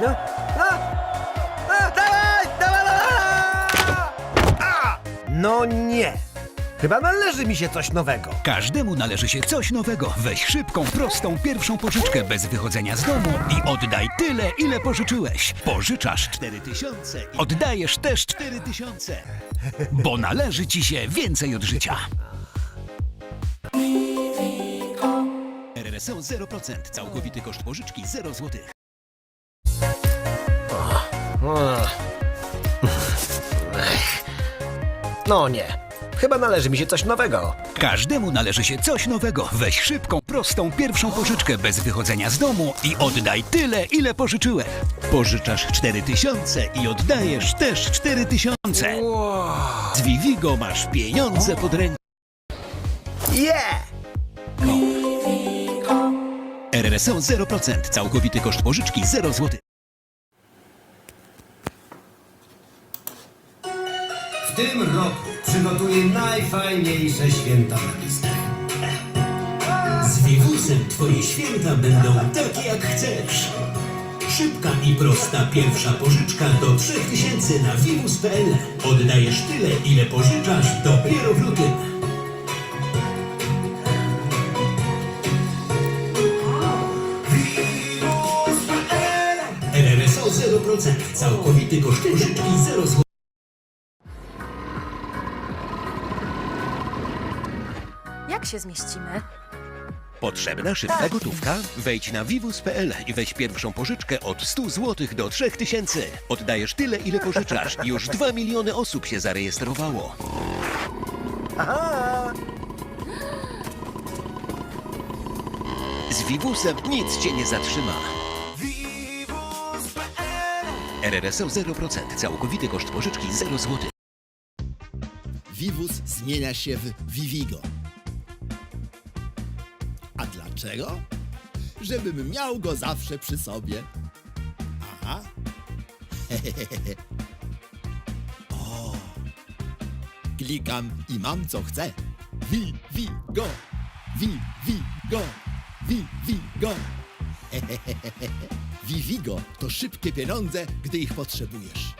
No, no, no! A! No nie. Chyba należy mi się coś nowego. Każdemu należy się coś nowego. Weź szybką, prostą pierwszą pożyczkę bez wychodzenia z domu i oddaj tyle, ile pożyczyłeś. Pożyczasz 4000 i oddajesz też 4000. Bo należy ci się więcej od życia. RRSO 0%. Całkowity koszt pożyczki 0 zł. No nie. Chyba należy mi się coś nowego. Każdemu należy się coś nowego. Weź szybką, prostą pierwszą pożyczkę bez wychodzenia z domu i oddaj tyle, ile pożyczyłeś. Pożyczasz 4000 i oddajesz też 4000. Z Vivigo masz pieniądze pod ręką. Yeah! RRSO 0%. Całkowity koszt pożyczki 0 zł. Tym roku przygotuję najfajniejsze święta na listę. Z Vivusem twoje święta będą takie jak chcesz. Szybka i prosta pierwsza pożyczka do 3000 na vivus.pl. Oddajesz tyle, ile pożyczasz dopiero w lutym. RRSO 0%. Całkowity koszt pożyczki 0 zł. Jak się zmieścimy? Potrzebna szybka gotówka? Wejdź na vivus.pl i weź pierwszą pożyczkę od 100 zł do 3000. Oddajesz tyle, ile pożyczasz. Już 2 miliony osób się zarejestrowało. Z Vivusem nic cię nie zatrzyma. RRSO 0%. Całkowity koszt pożyczki 0 zł. Vivus zmienia się w Vivigo. Dlaczego? Żebym miał go zawsze przy sobie. Aha. o. Klikam i mam co chcę. Vivigo. Vivigo. Vivigo. Vivigo to szybkie pieniądze, gdy ich potrzebujesz.